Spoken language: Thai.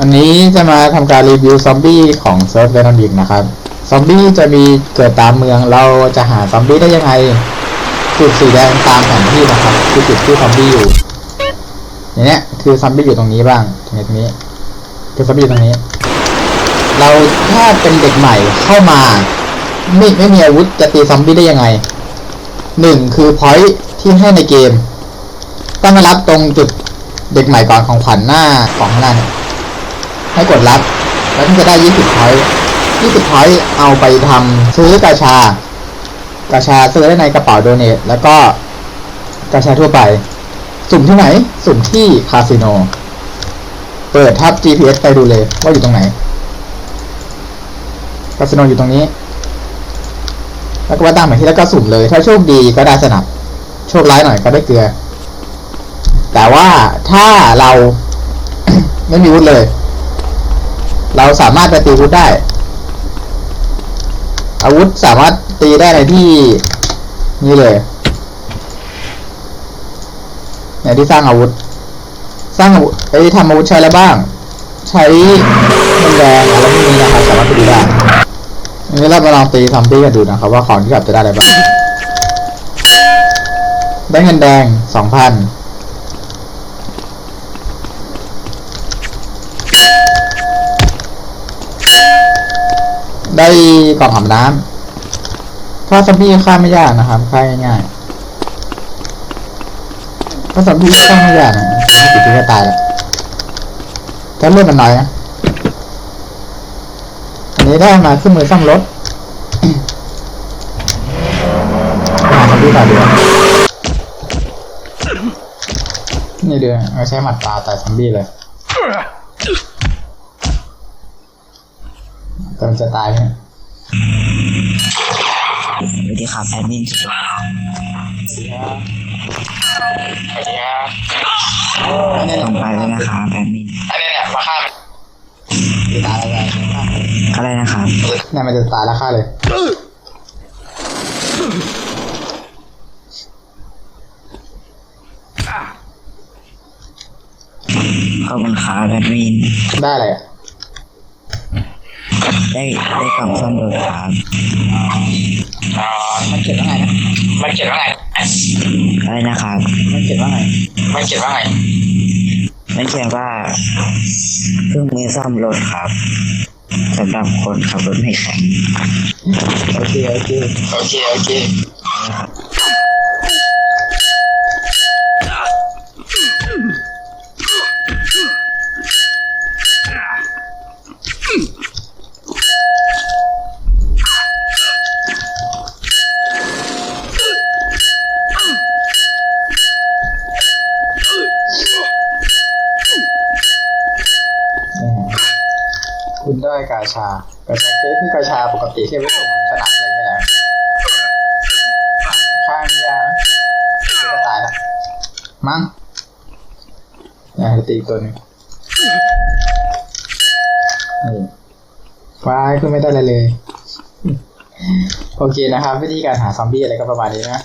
อันนี้จะมาทำการรีวิวซอมบี้ของเซิร์ฟเวนอนิกนะครับ ซอมบี้จะมีเกิดตามเมืองเราจะหาซอมบี้ได้ยังไง จุดสีแดงตามแผนที่นะครับคือจุดที่ซอมบี้อยู่อย่างเนี้ยคือซอมบี้อยู่ตรงนี้บ้างตรงนี้ตรงนี้ คือซอมบี้อยู่ตรงนี้ เราถ้าเป็นเด็กใหม่เข้ามาไม่ไม่มีอาวุธจะตีซอมบี้ได้ยังไงหนึ่งคือพอยท์ที่ให้ในเกมต้องมารับตรงจุดเด็กใหม่ก่อนของขวัญหน้ากล่องข้างหน้าเนี่ย ให้กดรับ แล้วก็จะได้ 20พอยต์20พอยต์เอาไปทำซื้อกาชา กาชาซื้อได้ในกระเป๋าโดเนทแล้วก็กาชาทั่วไป สุ่มที่ไหน สุ่มที่คาสิโน เปิดทับ GPS ไปดูเลยว่าอยู่ตรงไหน คาสิโนอยู่ตรงนี้ แล้วก็ว่าตั้งหมายที่แล้วก็สุ่มเลย ถ้าโชคดีก็ได้สนับ โชคร้ายหน่อยก็ได้เกลือ แต่ว่าถ้าเรา ไม่มีวุธเลย เราสามารถไปตีวุธได้ อาวุธสามารถตีได้ในที่นี่เลยในที่สร้างอาวุธ สร้างอาวุธไอ้ทำอาวุธใช้อะไรบ้าง ใช้เงินแดงอะไรพวกนี้นะครับสามารถไปดูได้อันนี้เรามาลองตีซอมบี้กันดูนะครับว่าของที่จับจะได้อะไรบ้างได้เงินแดงสองพัน ได้กล่องอาบน้ำถ้าซอมบี้ฆ่าไม่ยากนะครับฆ่าง่ายๆถ้าซอมบี้ฆ่าไม่ยากนะไม่ติดที่จะตายแล้วถ้าเลือดมันน้อยนะอันนี้ได้มาขึ้นมือซ่อมรถหาซอมบี้ต่อเดือนนี่เดือนเอาใช้หมัดปลาต่อยซอมบี้เลย แต่มันจะตายไหมสวัสดีครับแอดมินสุดหล่อสวัสดีครับสวัสดีครับลงไปเลยนะครับแอดมินอันนี้เนี่ยมาฆ่าจะตายแล้วฆ่ามันอะไรนะครับเนี่ยมันจะตายแล้วฆ่าเลยขอบคุณครับแอดมินได้อะไรอะ ได้ได้กล่องซ่อมรถครับอ่ามันเขียนว่าไงนะมันเขียนว่าไงอะไรนะครับมันเขียนว่าไงมันเขียนว่าไงมันเขียนว่าเครื่องมือซ่อมรถครับสำหรับคนขับรถไม่แข็งโอเคโอเคโอเคโอเค คุณได้กาชากาชาเกคือกาชาปกติที่ไว้ส่งสนับอะไรนี่แหละข้างนี้อะเดี๋ยวก็ตายละมั้งอยากจะตีอีกตัวหนึงนี่ฟ้ายคือไม่ได้อะไรเลย โอเคนะครับ วิธีการหาซอมบี้อะไรก็ประมาณนี้นะ